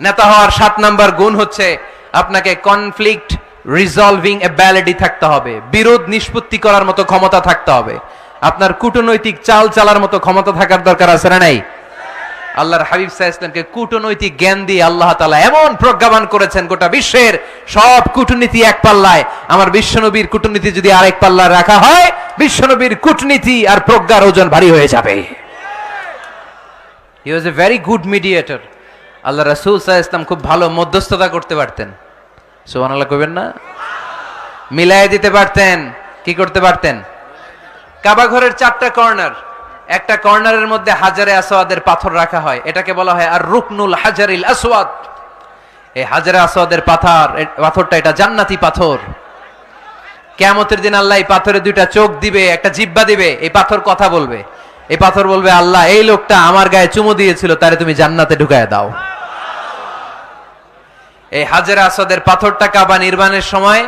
নেতা হওয়ার সাত নাম্বার গুণ হচ্ছে আপনাকে কনফ্লিক্ট রিজলভিং অ্যাবিলিটি থাকতে হবে, বিরোধ নিষ্পত্তি করার মতো ক্ষমতা থাকতে হবে। আপনার কূটনৈতিক চাল চালার মতো ক্ষমতা থাকার দরকার আছে না নাই? আল্লাহর হাবিব সাহা ইসলামকে কূটনৈতিক জ্ঞান দিয়ে আল্লাহ তালা এমন প্রজ্ঞাবান করেছেন, গোটা বিশ্বের সব কূটনীতি এক পাল্লায়। আমার বিশ্বনবীর কূটনীতি যদি আরেক পাল্লায় রাখা হয়, বিশ্বনবীর কূটনীতি আর প্রজ্ঞার ওজন ভারী হয়ে যাবে। He was a very good mediator Allah রাসুল সাহা ইসলাম খুব ভালো মধ্যস্থতা করতে পারতেন। সোহান আল্লাহ কবেন না? মিলাই দিতে পারতেন। কি করতে পারতেন? কাবা ঘরের চারটা কর্নার। একটা কর্নারের মধ্যে হাজারে আসওয়াদের পাথর রাখা হয়। এটাকে বলা হয় আর রুকনুল হাজারিল আসওয়াদ। এই হাজারে আসওয়াদের পাথর পাথরটা এটা জান্নাতি পাথর। কেয়ামতের দিন আল্লাহ এই পাথরে দুইটা চোখ দিবে, একটা জিব্বা দিবে, এই পাথর কথা বলবে। এই পাথর বলবে, আল্লাহ, এই লোকটা আমার গায়ে চুমু দিয়েছিল, তারে তুমি জান্নাতে ঢুকায় দাও। এই হাজের আসাদের পাথরটা কাবা নির্মাণের সময়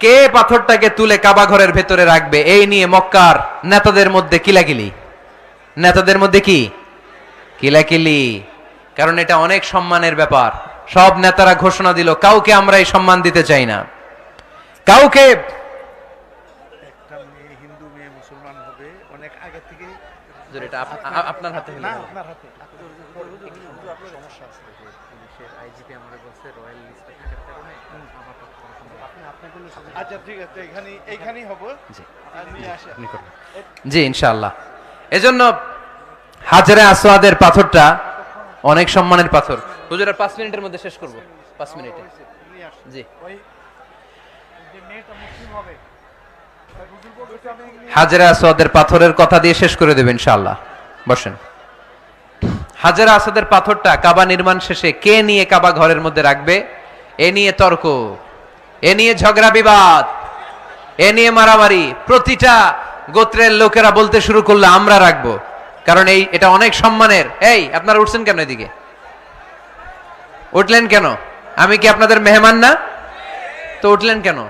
কে পাথরটাকে তুলে কাবা ঘরের ভেতরে রাখবে? এই নিয়ে মক্কার নেতাদের মধ্যে কিলাকিলি। নেতাদের মধ্যে কি? কিলাকিলি। কারণ এটা অনেক সম্মানের ব্যাপার। সব নেতারা ঘোষণা দিল, কাউকে আমরা এই সম্মান দিতে চাই না। কাউকে একটা মেয়ে হিন্দু মেয়ে মুসলমান হবে অনেক আগে থেকে এটা আপনার হাতে হলে না আপনার হাতে। সমস্যা আছে পুলিশের আইজিপি আমাদের বলছে রয়্যাল লিস্টে থাকার কারণে আমার পক্ষে করা সম্ভব না। আপনি আচ্ছা ঠিক আছে এখানে এইখানেই হব। জি। ইনশাআল্লাহ। এজন্য হাজারে আসওয়াদের পাথরটা অনেক সম্মানের পাথর। হুজুর আর পাঁচ মিনিটের মধ্যে শেষ করব। পাঁচ মিনিটে। জি। ওই যে মেয়েটা মুসলিম হবে। হুজুর আসওয়াদের পাথরের কথা দিয়ে শেষ করে দেবেন ইনশাআল্লাহ। বসেন। হাজারে আসাদের পাথরটা কাবা নির্মাণ শেষে কে নিয়ে কাবা ঘরের মধ্যে রাখবে? এ নিয়ে তর্ক, এ নিয়ে ঝগড়া বিবাদ, এ নিয়ে মারামারি। প্রতিটা গোত্রের লোকেরা বলতে শুরু করল আমরা রাখব। কারণ এই, এটা অনেক সম্মানের। এই, আপনারা উঠছেন কেন এদিকে? উঠলেন কেন? আমি কি আপনাদের মেহমান না? তো উঠলেন কেন?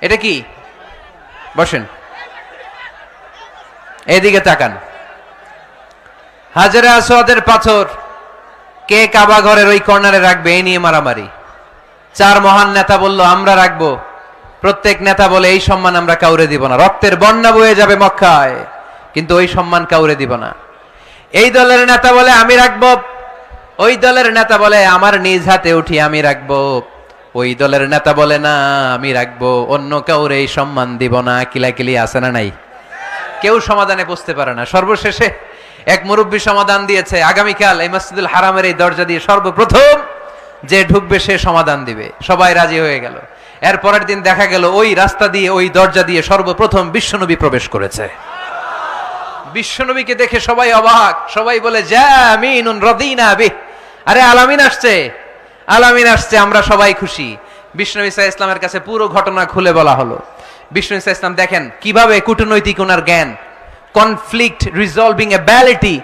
এটা কি? বসেন। এদিকে তাকান। হাজারে আসওয়াদের পাথর কে কাবা ঘরের ওই কর্নারে রাখবে, এই নিয়ে মারামারি। চার মহান নেতা বলল, আমরা রাখব। প্রত্যেক নেতা বলে, এই সম্মান আমরা কাউরে দিব না। রক্তের বন্যা বয়ে যাবে মক্কায়, কিন্তু ওই সম্মান কাউরে দিব না। এই দলের নেতা বলে, আমি রাখব। ওই দলের নেতা বলে, আমার নিজ হাতে উঠি, আমি রাখব। ওই দলের নেতা বলে, না, আমি রাখব। অন্য কাউরে এই সম্মান দিব না। কিলাকিলি আছে না নাই? কেউ সমাধানে বসতে পারে না। সর্বশেষে এক মুরব্বী সমাধান দিয়েছে। আগামীকাল এই মসজিদুল হারামের এই দরজা দিয়ে সর্বপ্রথম যে ঢুকবে, সে সমাধান দিবে। সবাই রাজি হয়ে গেল। এর পরের দিন দেখা গেল, ওই রাস্তা দিয়ে, ওই দরজা দিয়ে সর্বপ্রথম বিশ্বনবী প্রবেশ করেছে। বিশ্বনবীকে দেখে সবাই অবাক। সবাই বলে আরে আলামিন আসছে। আলামিন আসছে, আমরা সবাই খুশি। বিষ্ণু ইসা ইসলামের কাছে পুরো ঘটনা খুলে বলা হলো। বিষ্ণু ইসা ইসলাম দেখেন, কীভাবে কূটনৈতিক ওনার জ্ঞান কনফ্লিক্ট রিজলভিং অ্যাবিলিটি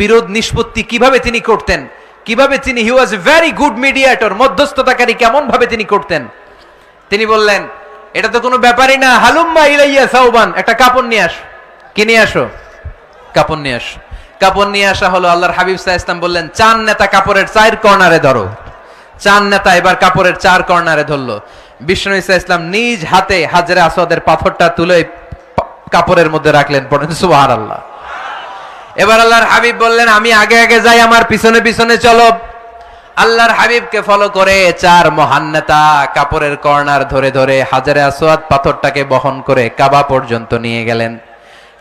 বিরোধ নিষ্পত্তি কীভাবে তিনি করতেন, কীভাবে তিনি he was very good mediator মধ্যস্থতাকারী কেমন ভাবে তিনি করতেন। তিনি বললেন, এটা তো কোনো ব্যাপারই না, হালুম্মা ইলাইয়া সাউবান, একটা কাপড় নিয়ে আসো। কি নিয়ে আসো? কাপড় নিয়ে আসো। কাপড় নিয়ে আসা হলো, আল্লাহর হাবিব সাহা ইসলাম বললেন, চান নেতা কাপড়ের চার কর্নারে ধরো। চান নেতা এবার কাপড়ের চার কর্নারে ধরলো। বিষ্ণু ইসা ইসলাম নিজ হাতে হাজরে আসওয়াদের পাথরটা তুলে কাপড়ের মধ্যে রাখলেন সুবাহ আল্লাহ এবার আল্লাহর হাবিব বললেন, আমি আগে আগে যাই, আমার পিছনে পিছনে চলো। আল্লাহর হাবিবকে ফলো করে চার মহান নেতা কাপড়ের কর্নার ধরে ধরে হাজারে আসওয়াদ পাথরটাকে বহন করে কাবা পর্যন্ত নিয়ে গেলেন।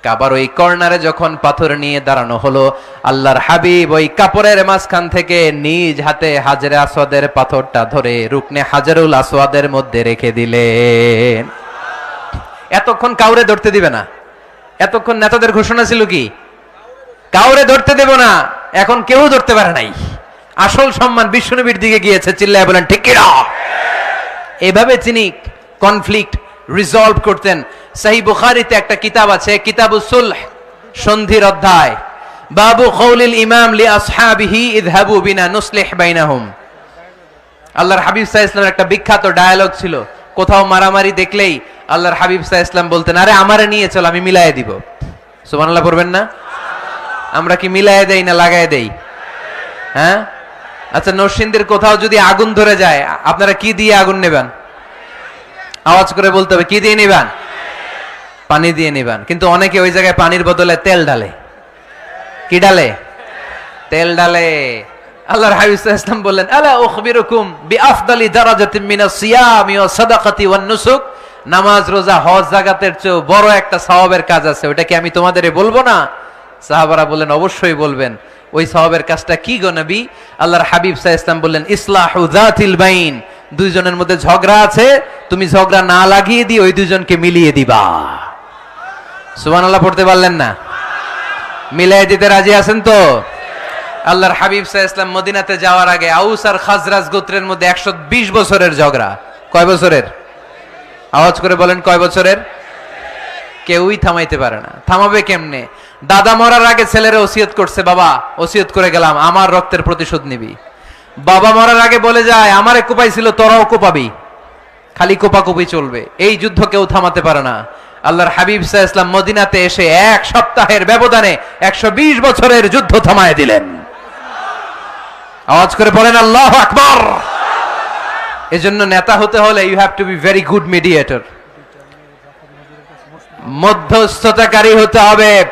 কাবার ওই কর্নারে যখন পাথর নিয়ে দাঁড়ানো হলো, আল্লাহর হাবিব ওই কাপড়ের মাঝখান থেকে নিজ হাতে হাজারে আসওয়াদের পাথরটা ধরে রুকনে হাজারুল আসওয়াদের মধ্যে রেখে দিলেন। এতক্ষণ কাউরে ধরতে দিবে না। এতক্ষণ নেতাদের ঘোষণা ছিল কি? কাউরে ধরতে দেব না। এখন কেউ ধরতে পারে নাই। আসল সম্মান বিশ্বনবীর দিকে গিয়েছে, চিল্লায় বলেন, ঠিক এভাবে তিনি কনফ্লিক্ট রিজলভ করতেন। সাহি বুখারিতে একটা কিতাব আছে কিতাবু সুলহ, সন্ধির অধ্যায়। বাবু কৌলিল ইমাম লি আসহাবিহি ইদহাবু বিনা নুসলিহ বাইনাহুম। আল্লাহর হাবিব সাহা ইসলামের একটা বিখ্যাত ডায়ালগ ছিল। কোথাও মারামারি দেখলেই আল্লাহর হাবিব সাহা ইসলাম বলতেন, আরে আমারে নিয়ে চল, আমি মিলাই দিব। সুবহানাল্লাহ পড়বেন না? আমরা কি মিলায় দেই না লাগায় দেই? হ্যাঁ? আচ্ছা নরসিংদীর কোথাও যদি আগুন ধরে যায়, আপনারা কি দিয়ে আগুন নেবেন? আওয়াজ করে বলতে হবে, কি দিয়ে নিবেন? পানি দিয়ে নিবেন। কিন্তু অনেকে ওই জায়গায় পানির বদলে তেল ডালে কি ডালে তেল ডালে আল্লাহর হাবিব সাল্লাল্লাহু আলাইহি ওয়াসাল্লাম বললেন, আলা উখবিরুকুম বিআফদালি দারাজাতিন মিনাস সিয়ামি ওয়াস সাদাকাতি ওয়ান নুসুক? নামাজ, রোজা, হজ জাকাতের চেয়ে বড় একটা সওয়াবের কাজ আছে। ওটা কি আমি তোমাদের বলব না? সাহাবারা বললেন, অবশ্যই বলবেন। ওই সওয়াবের কাজটা কি গো নবী? আল্লাহর হাবিব সাল্লাল্লাহু আলাইহি বললেন, ইসলাহু যাতিল বাইন। দুইজনের মধ্যে ঝগড়া আছে, তুমি ঝগড়া না লাগিয়ে দিয়ে ওই দুইজনকে মিলিয়ে দিবা। সুবহানাল্লাহ, পড়তে পারলেন না? মিলাই দিতে রাজি আছেন তো? আল্লাহর হাবিব সাহ ইসলাম মদিনাতে যাওয়ার আগে আউস আর খাজরাজ গোত্রের মধ্যে একশো বিশ বছরের ঝগড়া। কয় বছরের? আওয়াজ করে বলেন কয় বছরের? কেউই থামাইতে পারে না। থামাবে কেমনে? দাদা মরার আগে ছেলেরা ওসিয়ত করছে, বাবা, ওসিয়ত করে গেলাম, আমার রক্তের প্রতিশোধ নিবি। বাবা মরার আগে বলে যায়, আমারে কোপাইছিল, তোরাও কোপাবি। খালি কোপাকুপি চলবে। এই যুদ্ধ কেউ থামাতে পারে না। আল্লাহর হাবিব সাহ ইসলাম মদিনাতে এসে এক সপ্তাহের ব্যবধানে একশো বিশ বছরের যুদ্ধ থামায় দিলেন। আওয়াজ করে বলেন, আল্লাহ আকবর! এজন্য নেতা হতে হলে you have to be very good mediator মধ্যস্থতাকারী হতে হবে।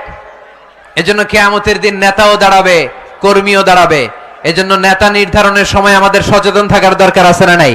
এজন্য কেয়ামতের দিন নেতাও দাঁড়াবে, কর্মীও দাঁড়াবে। এজন্য নেতা নির্ধারণের সময় আমাদের সচেতন থাকার দরকার আছে না নাই?